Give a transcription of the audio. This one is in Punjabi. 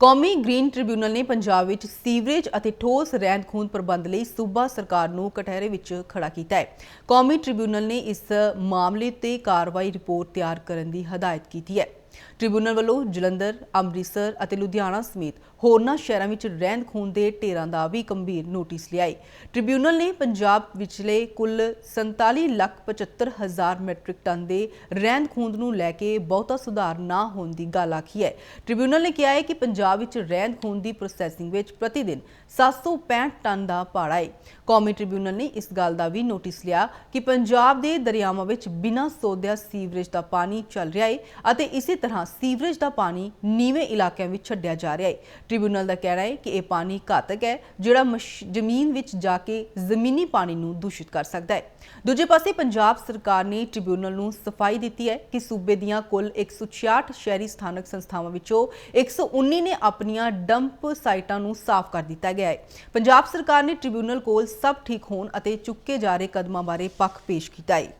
ਕੌਮੀ ਗ੍ਰੀਨ ਟ੍ਰਿਬਿਊਨਲ ਨੇ ਪੰਜਾਬ ਵਿੱਚ ਸੀਵਰੇਜ ਅਤੇ ਠੋਸ ਰਹਿੰਦ ਖੂੰਹਦ ਪ੍ਰਬੰਧ ਲਈ ਸੂਬਾ ਸਰਕਾਰ ਨੂੰ ਕਟਹਿਰੇ ਵਿੱਚ ਖੜਾ ਕੀਤਾ ਹੈ। ਕੌਮੀ ਟ੍ਰਿਬਿਊਨਲ ਨੇ ਇਸ ਮਾਮਲੇ ਤੇ ਕਾਰਵਾਈ ਰਿਪੋਰਟ ਤਿਆਰ ਕਰਨ ਦੀ ਹਦਾਇਤ ਕੀਤੀ ਹੈ। ਟ੍ਰਿਬਿਊਨਲ ਵੱਲੋਂ ਜਲੰਧਰ, ਅੰਮ੍ਰਿਤਸਰ ਅਤੇ ਲੁਧਿਆਣਾ ਸਮੇਤ ਹੋਰਨਾਂ ਸ਼ਹਿਰਾਂ ਵਿੱਚ ਰਹਿੰਦ ਖੂੰਦ ਦੇ ਢੇਰਾਂ ਦਾ ਵੀ ਗੰਭੀਰ ਨੋਟਿਸ ਲਿਆ ਹੈ ਟ੍ਰਿਬਿਊਨਲ ਨੇ ਪੰਜਾਬ ਵਿਚਲੇ ਕੁੱਲ 47 ਲੱਖ 75 ਹਜ਼ਾਰ ਮੈਟ੍ਰਿਕ ਟਨ ਦੇ ਰਹਿੰਦ ਖੂੰਦ ਨੂੰ ਲੈ ਕੇ ਬਹੁਤਾ ਸੁਧਾਰ ਨਾ ਹੋਣ ਦੀ ਗੱਲ ਆਖੀ ਹੈ। ਟ੍ਰਿਬਿਊਨਲ ਨੇ ਕਿਹਾ ਹੈ ਕਿ ਪੰਜਾਬ ਵਿੱਚ ਰਹਿੰਦ ਖੂੰਦ ਦੀ ਪ੍ਰੋਸੈਸਿੰਗ ਵਿੱਚ ਪ੍ਰਤੀ ਦਿਨ 765 ਟਨ ਦਾ ਭਾੜਾ ਹੈ ਕੌਮੀ ਟ੍ਰਿਬਿਊਨਲ ਨੇ ਇਸ ਗੱਲ ਦਾ ਵੀ ਨੋਟਿਸ ਲਿਆ ਕਿ ਪੰਜਾਬ ਦੇ ਦਰਿਆਵਾਂ ਵਿੱਚ ਬਿਨਾਂ ਸੋਧਿਆ ਸੀਵਰੇਜ ਦਾ ਪਾਣੀ ਚੱਲ ਰਿਹਾ ਹੈ ਅਤੇ ਇਸੇ ਤਰ੍ਹਾਂ ਸੀਵਰੇਜ ਦਾ ਪਾਣੀ ਨੀਵੇਂ ਇਲਾਕਿਆਂ ਵਿੱਚ ਛੱਡਿਆ ਜਾ ਰਿਹਾ ਹੈ। ਟ੍ਰਿਬਿਊਨਲ ਦਾ ਕਹਿਣਾ ਹੈ ਕਿ ਇਹ ਪਾਣੀ ਘਾਤਕ ਹੈ, ਜਿਹੜਾ ਜ਼ਮੀਨ ਵਿੱਚ ਜਾ ਕੇ ਜ਼ਮੀਨੀ ਪਾਣੀ ਨੂੰ ਦੂਸ਼ਿਤ ਕਰ ਸਕਦਾ ਹੈ। ਦੂਜੇ ਪਾਸੇ ਪੰਜਾਬ ਸਰਕਾਰ ਨੇ ਟ੍ਰਿਬਿਊਨਲ ਨੂੰ ਸਫ਼ਾਈ ਦਿੱਤੀ ਹੈ ਕਿ ਸੂਬੇ ਦੀਆਂ ਕੁੱਲ 166 ਸ਼ਹਿਰੀ ਸਥਾਨਕ ਸੰਸਥਾਵਾਂ ਵਿੱਚੋਂ 119 ਨੇ ਆਪਣੀਆਂ ਡੰਪ ਸਾਈਟਾਂ ਨੂੰ ਸਾਫ਼ ਕਰ ਦਿੱਤਾ ਗਿਆ ਹੈ। ਪੰਜਾਬ ਸਰਕਾਰ ਨੇ ਟ੍ਰਿਬਿਊਨਲ ਕੋਲ ਸਭ ਠੀਕ ਹੋਣ ਅਤੇ ਚੁੱਕੇ ਜਾ ਰਹੇ ਕਦਮਾਂ ਬਾਰੇ ਪੱਖ ਪੇਸ਼ ਕੀਤਾ ਹੈ।